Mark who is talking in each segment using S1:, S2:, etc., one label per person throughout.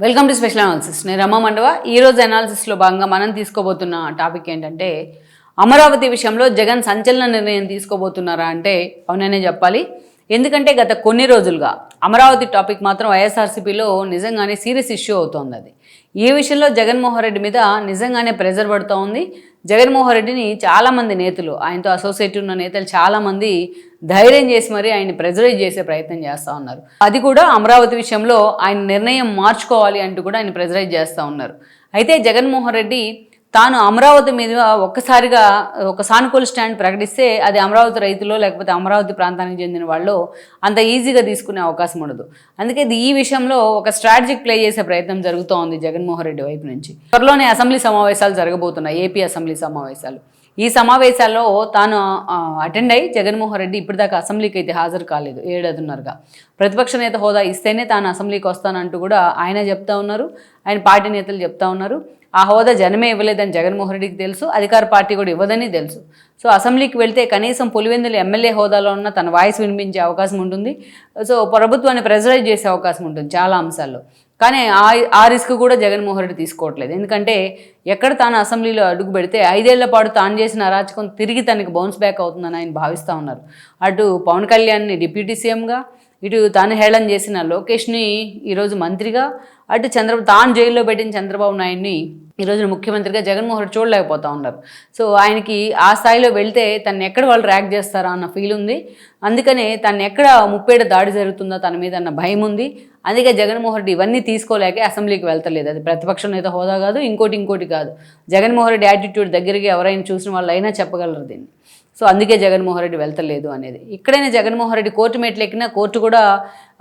S1: Welcome to special analysis నేను రమా మండవ. ఈ రోజు అనాలిసిస్లో భాగంగా మనం తీసుకోబోతున్న టాపిక్ ఏంటంటే అమరావతి విషయంలో జగన్ సంచలన నిర్ణయం తీసుకోబోతున్నారా అంటే అవుననే చెప్పాలి. ఎందుకంటే గత కొన్ని రోజులుగా అమరావతి టాపిక్ మాత్రం వైఎస్ఆర్సీపీలో నిజంగానే సీరియస్ ఇష్యూ అవుతోంది అది. ఈ విషయంలో జగన్మోహన్ రెడ్డి మీద నిజంగానే ప్రెజర్ పడుతూ ఉంది జగన్మోహన్ రెడ్డిని చాలామంది నేతలు ఆయనతో అసోసియేట్ ఉన్న నేతలు చాలామంది ధైర్యం చేసి మరి ఆయన ప్రెజరైజ్ చేసే ప్రయత్నం చేస్తూ ఉన్నారు. అది కూడా అమరావతి విషయంలో ఆయన నిర్ణయం మార్చుకోవాలి అంటూ కూడా ఆయన ప్రెజరైజ్ చేస్తూ ఉన్నారు. అయితే జగన్మోహన్ రెడ్డి తాను అమరావతి మీద ఒక్కసారిగా ఒక సానుకూల స్టాండ్ ప్రకటిస్తే అది అమరావతి రైతులో లేకపోతే అమరావతి ప్రాంతానికి చెందిన వాళ్ళు అంత ఈజీగా తీసుకునే అవకాశం ఉండదు. అందుకే ఇది ఈ విషయంలో ఒక స్ట్రాటజిక్ ప్లే చేసే ప్రయత్నం జరుగుతూ ఉంది జగన్మోహన్ రెడ్డి వైపు నుంచి. త్వరలోనే అసెంబ్లీ సమావేశాలు జరగబోతున్నాయి ఏపీ అసెంబ్లీ సమావేశాలు. ఈ సమావేశాల్లో తాను అటెండ్ అయ్యి జగన్మోహన్ రెడ్డి ఇప్పటిదాకా అసెంబ్లీకి అయితే హాజరు కాలేదు ఏడాదిన్నరగా. ప్రతిపక్ష నేత హోదా ఇస్తేనే తాను అసెంబ్లీకి వస్తానంటూ కూడా ఆయన చెప్తా ఉన్నారు ఆయన పార్టీ నేతలు చెప్తా ఉన్నారు. ఆ హోదా జనమే ఇవ్వలేదని జగన్మోహన్ రెడ్డికి తెలుసు అధికార పార్టీ కూడా ఇవ్వదని తెలుసు. సో అసెంబ్లీకి వెళ్తే కనీసం పులివెందులు ఎమ్మెల్యే హోదాలో ఉన్న తన వాయిస్ వినిపించే అవకాశం ఉంటుంది. సో ప్రభుత్వాన్ని ప్రెజరైజ్ చేసే అవకాశం ఉంటుంది చాలా అంశాల్లో. కానీ ఆ ఆ రిస్క్ కూడా జగన్మోహన్ రెడ్డి తీసుకోవట్లేదు. ఎందుకంటే ఎక్కడ తాను అసెంబ్లీలో అడుగు పెడితే ఐదేళ్ళ పాటు తాను చేసిన అరాచకం తిరిగి తనకి బౌన్స్ బ్యాక్ అవుతుందని ఆయన భావిస్తూ ఉన్నారు. అటు పవన్ కళ్యాణ్ని డిప్యూటీ సీఎంగా ఇటు తాను హేళన చేసిన లోకేష్ని ఈరోజు మంత్రిగా అటు చంద్రబాబు తాను జైల్లో పెట్టిన చంద్రబాబు నాయుడిని ఈరోజు ముఖ్యమంత్రిగా జగన్మోహన్ రెడ్డి చూడలేకపోతా ఉన్నారు. సో ఆయనకి ఆ స్థాయిలో వెళ్తే తను ఎక్కడ వాళ్ళు ర్యాక్ చేస్తారా అన్న ఫీల్ ఉంది. అందుకనే తను ఎక్కడ ముప్పేట దాడి జరుగుతుందో తన మీద అన్న భయం ఉంది. అందుకే జగన్మోహన్ రెడ్డి ఇవన్నీ తీసుకోలేక అసెంబ్లీకి వెళ్తలేదు. అది ప్రతిపక్షం నేత హోదా కాదు ఇంకోటి ఇంకోటి కాదు. జగన్మోహన్ రెడ్డి యాటిట్యూడ్ దగ్గరికి ఎవరైనా చూసిన వాళ్ళు అయినా చెప్పగలరు దీన్ని. సో అందుకే జగన్మోహన్ రెడ్డి వెళ్తలేదు అనేది. ఇక్కడైనా జగన్మోహన్ రెడ్డి కోర్టు మెట్లు ఎక్కినా కోర్టు కూడా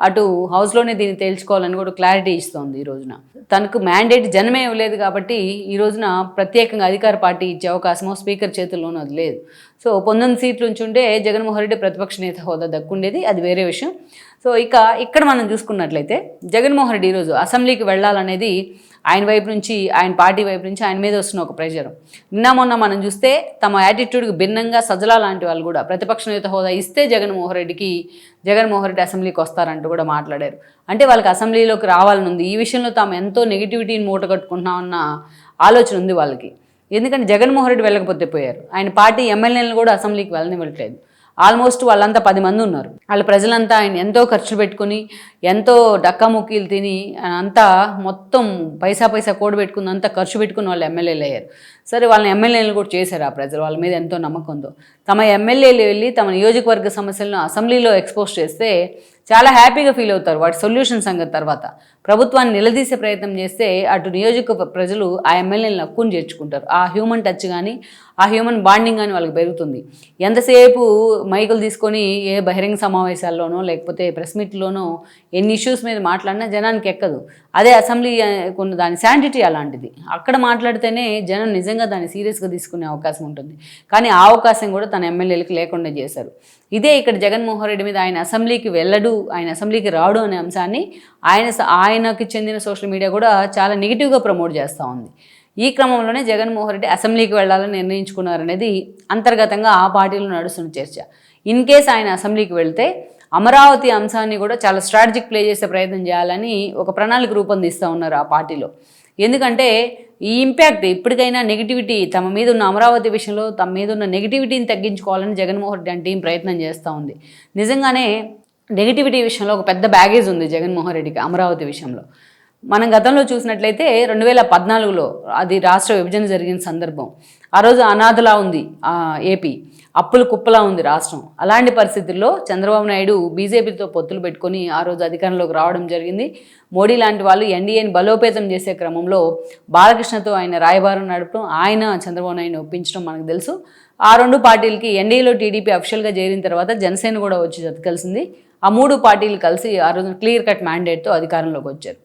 S1: అటు హౌస్లోనే దీన్ని తేల్చుకోవాలని కూడా క్లారిటీ ఇస్తోంది ఈ రోజున. తనకు మ్యాండేట్ జనమే ఇవ్వలేదు కాబట్టి ఈ రోజున ప్రత్యేకంగా అధికార పార్టీ ఇచ్చే అవకాశమో స్పీకర్ చేతుల్లోనూ అది లేదు. సో పొందొని సీట్లు ఉంచుంటే జగన్మోహన్ రెడ్డి ప్రతిపక్ష నేత హోదా దక్కుండేది అది వేరే విషయం. సో ఇక ఇక్కడ మనం చూసుకున్నట్లయితే జగన్మోహన్ రెడ్డి ఈరోజు అసెంబ్లీకి వెళ్ళాలనేది ఆయన వైపు నుంచి ఆయన పార్టీ వైపు నుంచి ఆయన మీద వస్తున్న ఒక ప్రెషర్. నిన్న మొన్న మనం చూస్తే తమ యాటిట్యూడ్కి భిన్నంగా సజల లాంటి వాళ్ళు కూడా ప్రతిపక్ష నేత హోదా ఇస్తే జగన్మోహన్ రెడ్డికి జగన్మోహన్ రెడ్డి అసెంబ్లీకి వస్తారంటూ కూడా మాట్లాడారు. అంటే వాళ్ళకి అసెంబ్లీలోకి రావాలని ఉంది. ఈ విషయంలో తాము ఎంతో నెగిటివిటీని మూట కట్టుకుంటున్నామన్న ఆలోచన ఉంది వాళ్ళకి. ఎందుకంటే జగన్మోహన్ రెడ్డి వెళ్ళకపోతే పోయారు. ఆయన పార్టీ ఎమ్మెల్యేలను కూడా అసెంబ్లీకి వెళ్ళనివ్వట్లేదు. ఆల్మోస్ట్ వాళ్ళంతా పది మంది ఉన్నారు. వాళ్ళ ప్రజలంతా ఆయన ఎంతో ఖర్చు పెట్టుకుని ఎంతో డక్కాముక్కీలు తిని అంతా మొత్తం పైసా పైసా కూడబెట్టుకుని అంతా ఖర్చు పెట్టుకుని వాళ్ళు ఎమ్మెల్యేలు అయ్యారు సరే వాళ్ళని ఎమ్మెల్యేలు కూడా చేశారు ఆ ప్రజలు. వాళ్ళ మీద ఎంతో నమ్మకంతో తమ ఎమ్మెల్యేలు వెళ్ళి తమ నియోజకవర్గ సమస్యలను అసెంబ్లీలో ఎక్స్పోజ్ చేస్తే చాలా హ్యాపీగా ఫీల్ అవుతారు. వాటి సొల్యూషన్ సంగతి తర్వాత. ప్రభుత్వాన్ని నిలదీసే ప్రయత్నం చేస్తే అటు నియోజక ప్రజలు ఆ ఎమ్మెల్యేలను హక్కును చేర్చుకుంటారు. ఆ హ్యూమన్ టచ్ కానీ ఆ హ్యూమన్ బాండింగ్ కానీ వాళ్ళకి పెరుగుతుంది. ఎంతసేపు మైకులు తీసుకొని ఏ బహిరంగ సమావేశాల్లోనో లేకపోతే ప్రెస్ మీట్లోనో ఎన్ని ఇష్యూస్ మీద మాట్లాడినా జనానికి ఎక్కదు. అదే అసెంబ్లీ కొన్ని దాని శాంటిటీ అలాంటిది. అక్కడ మాట్లాడితేనే జనం నిజంగా దాన్ని సీరియస్గా తీసుకునే అవకాశం ఉంటుంది. కానీ ఆ అవకాశం కూడా తన ఎమ్మెల్యేలకు లేకుండా చేశారు. ఇదే ఇక్కడ జగన్మోహన్ రెడ్డి మీద ఆయన అసెంబ్లీకి వెళ్ళడు ఆయన అసెంబ్లీకి రాడు అనే అంశాన్ని ఆయన ఆయనకి చెందిన సోషల్ మీడియా కూడా చాలా నెగిటివ్గా ప్రమోట్ చేస్తూ ఉంది. ఈ క్రమంలోనే జగన్మోహన్ రెడ్డి అసెంబ్లీకి వెళ్ళాలని నిర్ణయించుకున్నారనేది అంతర్గతంగా ఆ పార్టీలో నడుస్తున్న చర్చ. ఇన్ కేస్ ఆయన అసెంబ్లీకి వెళ్తే అమరావతి అంశాన్ని కూడా చాలా స్ట్రాటజిక్ ప్లే చేసే ప్రయత్నం చేయాలని ఒక ప్రణాళిక రూపొందిస్తూ ఉన్నారు ఆ పార్టీలో. ఎందుకంటే ఈ ఇంపాక్ట్ ఇప్పటికైనా నెగిటివిటీ తమ మీద ఉన్న అమరావతి విషయంలో తమ మీద ఉన్న నెగిటివిటీని తగ్గించుకోవాలని జగన్మోహన్ రెడ్డి అంటే ప్రయత్నం చేస్తూ ఉంది. నిజంగానే నెగిటివిటీ విషయంలో ఒక పెద్ద బ్యాగేజ్ ఉంది జగన్మోహన్ రెడ్డికి అమరావతి విషయంలో. మనం గతంలో చూసినట్లయితే రెండు వేల పద్నాలుగులో అది రాష్ట్ర విభజన జరిగిన సందర్భం. ఆ రోజు అనాథలా ఉంది ఏపీ. అప్పులు కుప్పలా ఉంది రాష్ట్రం. అలాంటి పరిస్థితుల్లో చంద్రబాబు నాయుడు బీజేపీతో పొత్తులు పెట్టుకొని ఆ రోజు అధికారంలోకి రావడం జరిగింది. మోడీ లాంటి వాళ్ళు ఎన్డీఏని బలోపేతం చేసే క్రమంలో బాలకృష్ణతో ఆయన రాయబారం నడపడం ఆయన చంద్రబాబు నాయుడు ఒప్పించడం మనకు తెలుసు. ఆ రెండు పార్టీలకి ఎన్డీఏలో టీడీపీ అఫిషియల్గా చేరిన తర్వాత జనసేన కూడా వచ్చి జతకలిసింది ఆ మూడు పార్టీలు కలిసి ఆ రోజు క్లియర్ కట్ మ్యాండేట్తో అధికారంలోకి వచ్చారు.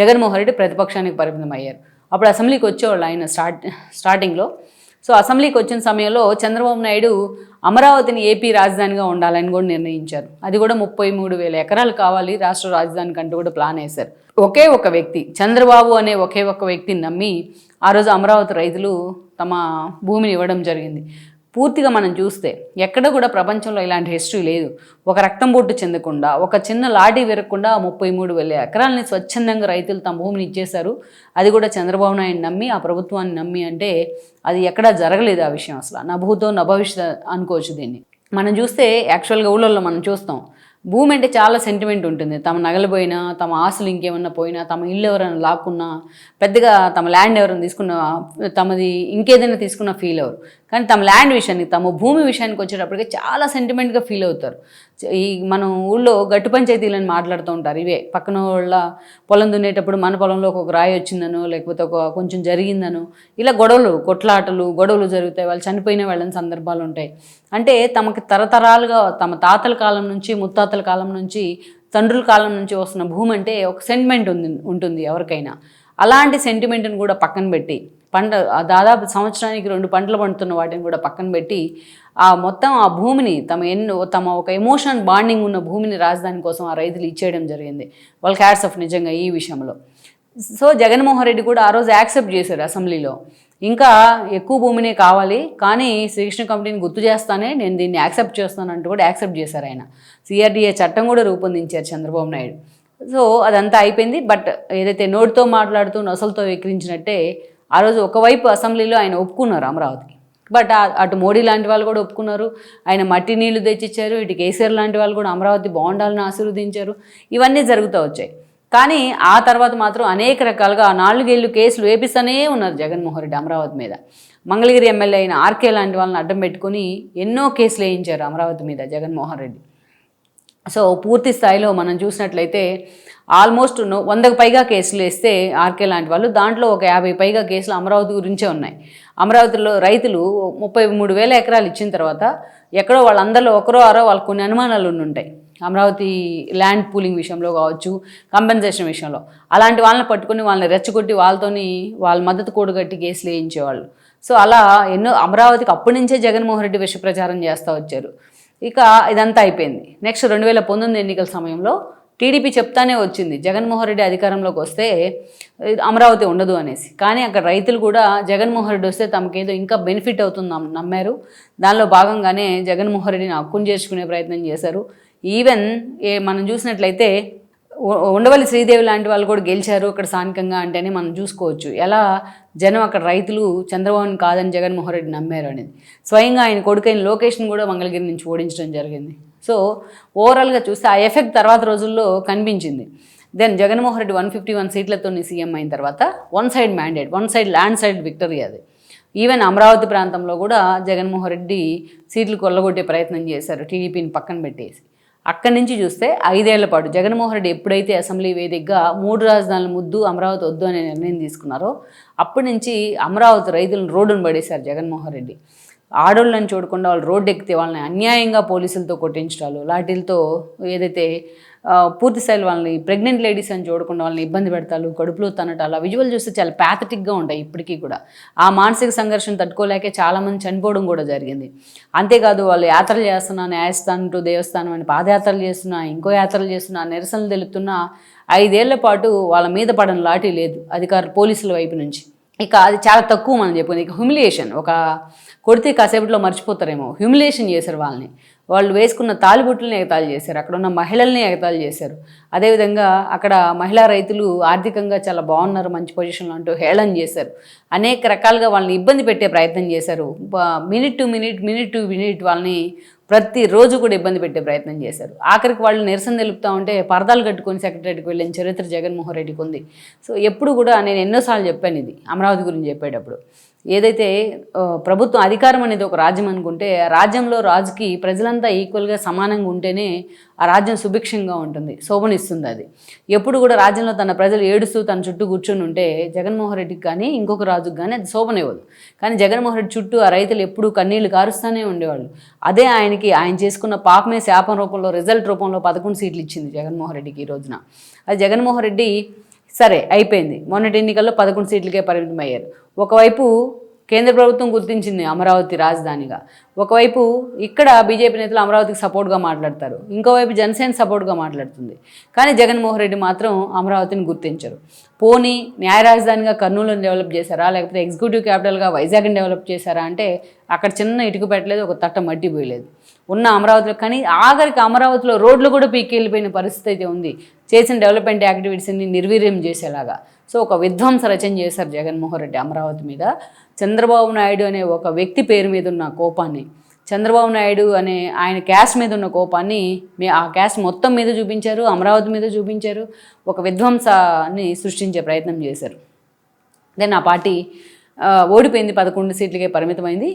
S1: జగన్మోహన్ రెడ్డి ప్రతిపక్షానికి పరిమితం అయ్యారు అప్పుడు అసెంబ్లీకి వచ్చేవాళ్ళు ఆయన స్టార్ట్ స్టార్టింగ్లో. సో అసెంబ్లీకి వచ్చిన సమయంలో చంద్రబాబు నాయుడు అమరావతిని ఏపీ రాజధానిగా ఉండాలని కూడా నిర్ణయించారు. అది కూడా ముప్పై మూడు వేల ఎకరాలు కావాలి రాష్ట్ర రాజధానికి అంటూ కూడా ప్లాన్ వేశారు. ఒకే ఒక వ్యక్తి చంద్రబాబు అనే ఒకే ఒక వ్యక్తిని నమ్మి ఆ రోజు అమరావతి రైతులు తమ భూమిని ఇవ్వడం జరిగింది. పూర్తిగా మనం చూస్తే ఎక్కడ కూడా ప్రపంచంలో ఇలాంటి హిస్టరీ లేదు. ఒక రక్తం బొట్టు చెందకుండా ఒక చిన్న లాఠీ విరగకుండా ముప్పై మూడు వేల ఎకరాలని స్వచ్ఛందంగా రైతులు తమ భూమిని ఇచ్చేశారు. అది కూడా చంద్రబాబు నాయుడు నమ్మి ఆ ప్రభుత్వాన్ని నమ్మి అంటే అది ఎక్కడా జరగలేదు ఆ విషయం అసలు. నా భూతో నా భవిష్యత్ అనుకోవచ్చు దీన్ని. మనం చూస్తే యాక్చువల్గా ఊళ్ళల్లో మనం చూస్తాం. భూమి అంటే చాలా సెంటిమెంట్ ఉంటుంది. తమ నగలు పోయినా తమ ఆస్తులు ఇంకేమన్నా పోయినా తమ ఇల్లు ఎవరైనా లాక్కున్నా పెద్దగా తమ ల్యాండ్ ఎవరైనా తీసుకున్న తమది ఇంకేదైనా తీసుకున్న ఫీల్ అవ్వరు కానీ తమ ల్యాండ్ విషయానికి తమ భూమి విషయానికి వచ్చేటప్పటికి చాలా సెంటిమెంట్గా ఫీల్ అవుతారు. ఈ మనం ఊళ్ళో గట్టు పంచాయతీలను మాట్లాడుతూ ఉంటారు. ఇవే పక్కన వాళ్ళ పొలం దున్నేటప్పుడు మన పొలంలో ఒక రాయి వచ్చిందనో లేకపోతే ఒక కొంచెం జరిగిందనో ఇలా గొడవలు కొట్లాటలు గొడవలు జరుగుతాయి. వాళ్ళు చనిపోయిన వాళ్ళని సందర్భాలు ఉంటాయి. అంటే తమకి తరతరాలుగా తమ తాతల కాలం నుంచి ముత్తాతల కాలం నుంచి తండ్రుల కాలం నుంచి వస్తున్న భూమి అంటే ఒక సెంటిమెంట్ ఉంది ఉంటుంది ఎవరికైనా. అలాంటి సెంటిమెంట్ని కూడా పక్కన పెట్టి పంట ఆ దాదాపు సంవత్సరానికి రెండు పంటలు పండుతున్న వాటిని కూడా పక్కన పెట్టి ఆ మొత్తం ఆ భూమిని తమ ఎన్నో తమ ఒక ఎమోషనల్ బాండింగ్ ఉన్న భూమిని రాజధాని కోసం ఆ రైతులు ఇచ్చేయడం జరిగింది. వాళ్ళ క్యాట్స్ ఆఫ్ నిజంగా ఈ విషయంలో. సో జగన్మోహన్ రెడ్డి కూడా ఆ రోజు యాక్సెప్ట్ చేశారు అసెంబ్లీలో. ఇంకా ఎక్కువ భూమినే కావాలి కానీ శ్రీకృష్ణ కమిటీని గుర్తు చేస్తానే నేను దీన్ని యాక్సెప్ట్ చేస్తానంటూ కూడా యాక్సెప్ట్ చేశారు ఆయన. సిఆర్డీఏ చట్టం కూడా రూపొందించారు చంద్రబాబు నాయుడు. సో అదంతా అయిపోయింది. బట్ ఏదైతే నోటితో మాట్లాడుతూ నొసలతో విక్రించినట్టే ఆ రోజు ఒకవైపు అసెంబ్లీలో ఆయన ఒప్పుకున్నారు అమరావతికి. బట్ అటు మోడీ లాంటి వాళ్ళు కూడా ఒప్పుకున్నారు. ఆయన మట్టి నీళ్ళు తెచ్చిచ్చారు. ఇటు కేసీఆర్ లాంటి వాళ్ళు కూడా అమరావతి బాగుండాలని ఆశీర్వదించారు. ఇవన్నీ జరుగుతూ వచ్చాయి. కానీ ఆ తర్వాత మాత్రం అనేక రకాలుగా ఆ నాలుగేళ్ళు కేసులు వేపిస్తూనే ఉన్నారు జగన్మోహన్ రెడ్డి అమరావతి మీద. మంగళగిరి ఎమ్మెల్యే అయిన ఆర్కే లాంటి వాళ్ళని అడ్డం పెట్టుకుని ఎన్నో కేసులు వేయించారు అమరావతి మీద జగన్మోహన్ రెడ్డి. సో పూర్తి స్థాయిలో మనం చూసినట్లయితే ఆల్మోస్ట్ వందకు పైగా కేసులు వేస్తే ఆర్కే లాంటి వాళ్ళు దాంట్లో ఒక యాభై పైగా కేసులు అమరావతి గురించే ఉన్నాయి. అమరావతిలో రైతులు ముప్పై మూడు వేల ఎకరాలు ఇచ్చిన తర్వాత ఎక్కడో వాళ్ళందరిలో ఒకరో ఆరో వాళ్ళకు కొన్ని అనుమానాలు ఉంటాయి. అమరావతి ల్యాండ్ పూలింగ్ విషయంలో కావచ్చు కంపెన్సేషన్ విషయంలో. అలాంటి వాళ్ళని పట్టుకొని వాళ్ళని రెచ్చగొట్టి వాళ్ళతోని వాళ్ళ మద్దతు కూడగట్టి కేసులు వేయించేవాళ్ళు. సో అలా ఎన్నో అమరావతికి అప్పటి నుంచే జగన్మోహన్ రెడ్డి విష ప్రచారం చేస్తూ వచ్చారు. ఇక ఇదంతా అయిపోయింది. నెక్స్ట్ రెండు వేల పంతొమ్మిది ఎన్నికల సమయంలో టీడీపీ చెప్తానే వచ్చింది జగన్మోహన్ రెడ్డి అధికారంలోకి వస్తే అమరావతి ఉండదు అనేసి. కానీ అక్కడ రైతులు కూడా జగన్మోహన్ రెడ్డి వస్తే తమకేదో ఇంకా బెనిఫిట్ అవుతుంది నమ్మారు. దానిలో భాగంగానే జగన్మోహన్ రెడ్డిని హక్కును చేర్చుకునే ప్రయత్నం చేశారు. ఈవెన్ ఏ మనం చూసినట్లయితే ఉండవల్లి శ్రీదేవి లాంటి వాళ్ళు కూడా గెలిచారు అక్కడ స్థానికంగా అంటేనే మనం చూసుకోవచ్చు. ఎలా జనం అక్కడ రైతులు చంద్రబాబుని కాదని జగన్మోహన్ రెడ్డి నమ్మారు అనేది. స్వయంగా ఆయన కొడుకైన లోకేష్ని కూడా మంగళగిరి నుంచి ఓడించడం జరిగింది. సో ఓవరాల్గా చూస్తే ఆ ఎఫెక్ట్ తర్వాత రోజుల్లో కనిపించింది. Then Jaganmohan Reddy one fifty one సీట్లతో సీఎం అయిన తర్వాత one side mandate one side land side victory అది. ఈవెన్ అమరావతి ప్రాంతంలో కూడా జగన్మోహన్ రెడ్డి సీట్లు కొల్లగొట్టే ప్రయత్నం చేశారు టీడీపీని పక్కన పెట్టేసి. అక్కడి నుంచి చూస్తే ఐదేళ్ళ పాటు జగన్మోహన్ రెడ్డి ఎప్పుడైతే అసెంబ్లీ వేదికగా మూడు రాజధానుల ముద్దు అమరావతి వద్దు అనే నిర్ణయం తీసుకున్నారో అప్పటి నుంచి అమరావతి రైతులను రోడ్డును పడేశారు జగన్మోహన్ రెడ్డి. ఆడోళ్ళని చూడకుండా వాళ్ళు రోడ్డు ఎక్కితే వాళ్ళని అన్యాయంగా పోలీసులతో కొట్టించడాలు లాఠీలతో ఏదైతే పూర్తి స్థాయిలో వాళ్ళని ప్రెగ్నెంట్ లేడీస్ అని చూడకుండా వాళ్ళని ఇబ్బంది పెడతారు కడుపులో తనటాలు ఆ విజువల్ చూస్తే చాలా ప్యాథటిక్గా ఉంటాయి ఇప్పటికీ కూడా. ఆ మానసిక సంఘర్షణ తట్టుకోలేకే చాలామంది చనిపోవడం కూడా జరిగింది. అంతేకాదు వాళ్ళు యాత్రలు చేస్తున్నా న్యాయస్థానం టు దేవస్థానం అని పాదయాత్రలు చేస్తున్నా ఇంకో యాత్రలు చేస్తున్నా నిరసనలు తెలుపుతున్నా ఐదేళ్ళ పాటు వాళ్ళ మీద పడని లాఠీ లేదు అధికారులు పోలీసుల వైపు నుంచి. ఇక అది చాలా తక్కువ మనం చెప్పుకుంది ఇక హ్యూమిలియేషన్ ఒక కొడితే కాసేపట్లో మర్చిపోతారేమో. హ్యూమిలియేషన్ చేశారు వాళ్ళని. వాళ్ళు వేసుకున్న తాలిబొట్టుల్ని ఎగతాళి చేశారు. అక్కడ ఉన్న మహిళల్ని ఎగతాళి చేశారు. అదేవిధంగా అక్కడ మహిళా రైతులు ఆర్థికంగా చాలా బాగున్నారు మంచి పొజిషన్లో అంటూ హేళన చేశారు. అనేక రకాలుగా వాళ్ళని ఇబ్బంది పెట్టే ప్రయత్నం చేశారు. Minute to minute minute to minute వాళ్ళని ప్రతిరోజు కూడా ఇబ్బంది పెట్టే ప్రయత్నం చేశారు. ఆఖరికి వాళ్ళు నిరసన తెలుపుతా ఉంటే పరదాలు కట్టుకొని సెక్రటరీకి వెళ్ళిన చరిత్ర జగన్మోహన్ రెడ్డికి ఉంది. సో ఎప్పుడు కూడా నేను ఎన్నోసార్లు చెప్పాను ఇది అమరావతి గురించి చెప్పేటప్పుడు. ఏదైతే ప్రభుత్వం అధికారం అనేది ఒక రాజ్యం అనుకుంటే ఆ రాజ్యంలో రాజుకి ప్రజలంతా ఈక్వల్గా సమానంగా ఉంటేనే ఆ రాజ్యం సుభిక్షంగా ఉంటుంది శోభనిస్తుంది అది. ఎప్పుడు కూడా రాజ్యంలో తన ప్రజలు ఏడుస్తూ తన చుట్టూ కూర్చొని ఉంటే జగన్మోహన్ రెడ్డికి కానీ ఇంకొక రాజుకి కానీ అది శోభనివ్వదు. కానీ జగన్మోహన్ రెడ్డి చుట్టూ ఆ రైతులు ఎప్పుడూ కన్నీళ్ళు కారుస్తూనే ఉండేవాళ్ళు. అదే ఆయనకి ఆయన చేసుకున్న పాపమే శాపం రూపంలో రిజల్ట్ రూపంలో పదకొండు సీట్లు ఇచ్చింది జగన్మోహన్ రెడ్డికి ఈ రోజున. అది జగన్మోహన్ రెడ్డి సరే అయిపోయింది. మొన్నటి ఎన్నికల్లో పదకొండు సీట్లకే పరిమితం అయ్యారు ఒకవైపు కేంద్ర ప్రభుత్వం గుర్తించింది అమరావతి రాజధానిగా. ఒకవైపు ఇక్కడ బీజేపీ నేతలు అమరావతికి సపోర్ట్గా మాట్లాడతారు. ఇంకోవైపు జనసేన సపోర్ట్గా మాట్లాడుతుంది. కానీ జగన్మోహన్ రెడ్డి మాత్రం అమరావతిని గుర్తించరు. పోనీ న్యాయ రాజధానిగా కర్నూలుని డెవలప్ చేశారా? లేకపోతే ఎగ్జిక్యూటివ్ క్యాపిటల్గా వైజాగ్ని డెవలప్ చేశారా? అంటే అక్కడ చిన్న ఇటుక పెట్టలేదు ఒక తట్ట మట్టి పోయలేదు. ఉన్న అమరావతిలో కానీ ఆఖరికి అమరావతిలో రోడ్లు కూడా పీకి వెళ్ళిపోయిన పరిస్థితి అయితే ఉంది. చేసిన డెవలప్మెంట్ యాక్టివిటీస్ని నిర్వీర్యం చేసేలాగా. సో ఒక విధ్వంస రచన చేశారు జగన్మోహన్ రెడ్డి అమరావతి మీద. చంద్రబాబు నాయుడు అనే ఒక వ్యక్తి పేరు మీద ఉన్న కోపాన్ని చంద్రబాబు నాయుడు అనే ఆయన క్యాస్ట్ మీద ఉన్న కోపాన్ని మీ ఆ క్యాస్ట్ మొత్తం మీద చూపించారు అమరావతి మీద చూపించారు ఒక విధ్వంసాన్ని సృష్టించే ప్రయత్నం చేశారు. దెన్ ఆ పార్టీ ఓడిపోయింది పదకొండు సీట్లకే పరిమితమైంది.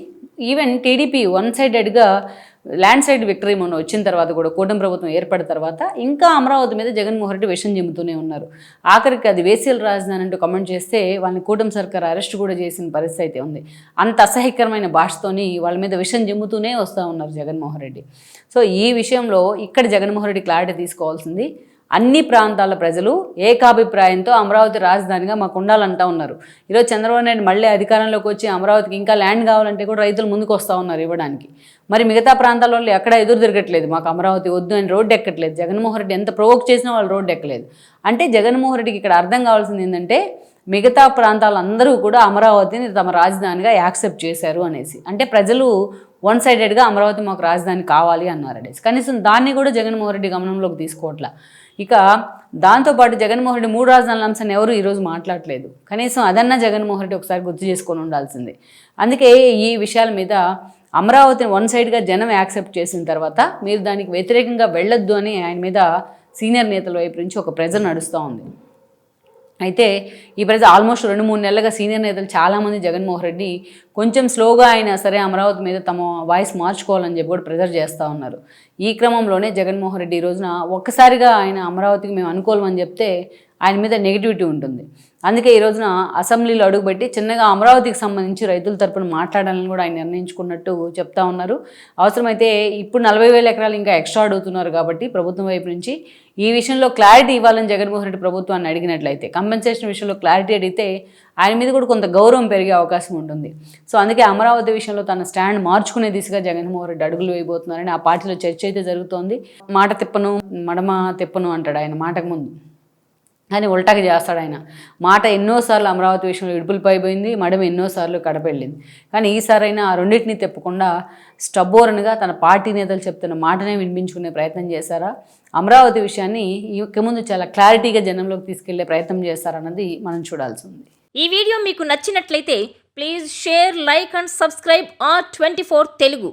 S1: ఈవెన్ టీడీపీ వన్ సైడెడ్గా ల్యాండ్ సైడ్ విక్టరీ మొన్న వచ్చిన తర్వాత కూడా కూటమి ప్రభుత్వం ఏర్పడిన తర్వాత ఇంకా అమరావతి మీద జగన్మోహన్ రెడ్డి విషం చెబుతూనే ఉన్నారు. ఆఖరికి అది వేసీల రాజధాని అంటూ కమెంట్ చేస్తే వాళ్ళని కూటమి సర్కార్ అరెస్ట్ కూడా చేసిన పరిస్థితి అయితే ఉంది. అంత అసహ్యకరమైన భాషతోని వాళ్ళ మీద విషం చెబుతూనే వస్తూ ఉన్నారు జగన్మోహన్ రెడ్డి. సో ఈ విషయంలో ఇక్కడ జగన్మోహన్ రెడ్డి క్లారిటీ తీసుకోవాల్సింది అన్ని ప్రాంతాల ప్రజలు ఏకాభిప్రాయంతో అమరావతి రాజధానిగా మాకు ఉండాలంటా ఉన్నారు. ఈరోజు చంద్రబాబు నాయుడు మళ్ళీ అధికారంలోకి వచ్చి అమరావతికి ఇంకా ల్యాండ్ కావాలంటే కూడా రైతులు ముందుకు వస్తూ ఉన్నారు ఇవ్వడానికి. మరి మిగతా ప్రాంతాల వాళ్ళు ఎక్కడ ఎదురు తిరగట్లేదు. మాకు అమరావతి వద్దు అని రోడ్డు ఎక్కట్లేదు. జగన్మోహన్ రెడ్డి ఎంత ప్రొవోక్ చేసినా వాళ్ళు రోడ్డు ఎక్కలేదు. అంటే జగన్మోహన్ రెడ్డికి ఇక్కడ అర్థం కావాల్సింది ఏంటంటే మిగతా ప్రాంతాలందరూ కూడా అమరావతిని తమ రాజధానిగా యాక్సెప్ట్ చేశారు అనేసి. అంటే ప్రజలు వన్ సైడెడ్గా అమరావతి మాకు రాజధాని కావాలి అన్నారు అనేసి. కనీసం దాన్ని కూడా జగన్మోహన్ రెడ్డి గమనంలోకి తీసుకోవట్లా. ఇక దాంతోపాటు జగన్మోహన్ రెడ్డి మూడు రాజధానుల అంశాన్ని ఎవరు ఈరోజు మాట్లాడలేదు. కనీసం అదన్నా జగన్మోహన్ రెడ్డి ఒకసారి గుర్తు చేసుకొని ఉండాల్సిందే. అందుకే ఈ విషయాల మీద అమరావతిని వన్ సైడ్గా జనం యాక్సెప్ట్ చేసిన తర్వాత మీరు దానికి వ్యతిరేకంగా వెళ్ళొద్దు అని ఆయన మీద సీనియర్ నేతల వైపు నుంచి ఒక ప్రెజర్ నడుస్తూ ఉంది. అయితే ఈ ప్రజ ఆల్మోస్ట్ రెండు మూడు నెలలుగా సీనియర్ నేతలు చాలామంది జగన్మోహన్ రెడ్డి కొంచెం స్లోగా అయినా సరే అమరావతి మీద తమ వాయిస్ మార్చుకోవాలని చెప్పి కూడా ప్రెజర్ చేస్తూ ఉన్నారు. ఈ క్రమంలోనే జగన్మోహన్ రెడ్డి ఈ రోజున ఒక్కసారిగా ఆయన అమరావతికి మేము అనుకోలేమని చెప్తే ఆయన మీద నెగిటివిటీ ఉంటుంది. అందుకే ఈ రోజున అసెంబ్లీలో అడుగుపెట్టి చిన్నగా అమరావతికి సంబంధించి రైతుల తరపున మాట్లాడాలని కూడా ఆయన నిర్ణయించుకున్నట్టు చెప్తా ఉన్నారు. అవసరమైతే ఇప్పుడు నలభై వేల ఎకరాలు ఇంకా ఎక్స్ట్రా అడుగుతున్నారు కాబట్టి ప్రభుత్వం వైపు నుంచి ఈ విషయంలో క్లారిటీ ఇవ్వాలని జగన్మోహన్ రెడ్డి ప్రభుత్వాన్ని అడిగినట్లయితే కంపెన్సేషన్ విషయంలో క్లారిటీ అడిగితే ఆయన మీద కూడా కొంత గౌరవం పెరిగే అవకాశం ఉంటుంది. సో అందుకే అమరావతి విషయంలో తన స్టాండ్ మార్చుకునే దిశగా జగన్మోహన్ రెడ్డి అడుగులు వేయబోతున్నారని ఆ పార్టీలో చర్చ అయితే జరుగుతోంది. మాట తిప్పను మడమ తిప్పను అంటాడు ఆయన మాటకు ముందు. అని ఉల్టాకి చేస్తాడు ఆయన. మాట ఎన్నోసార్లు అమరావతి విషయంలో ఇడుపులు పైపోయింది మడమ ఎన్నోసార్లు కడపెళ్ళింది. కానీ ఈసారైనా ఆ రెండింటిని తెప్పకుండా స్టబ్బోరన్గా తన పార్టీ నేతలు చెప్తున్న మాటనే వినిపించుకునే ప్రయత్నం చేశారా? అమరావతి విషయాన్ని ముందు చాలా క్లారిటీగా జనంలోకి తీసుకెళ్ళే ప్రయత్నం చేస్తారన్నది మనం చూడాల్సి ఉంది.
S2: ఈ వీడియో మీకు నచ్చినట్లయితే please share like and subscribe R twenty four Telugu.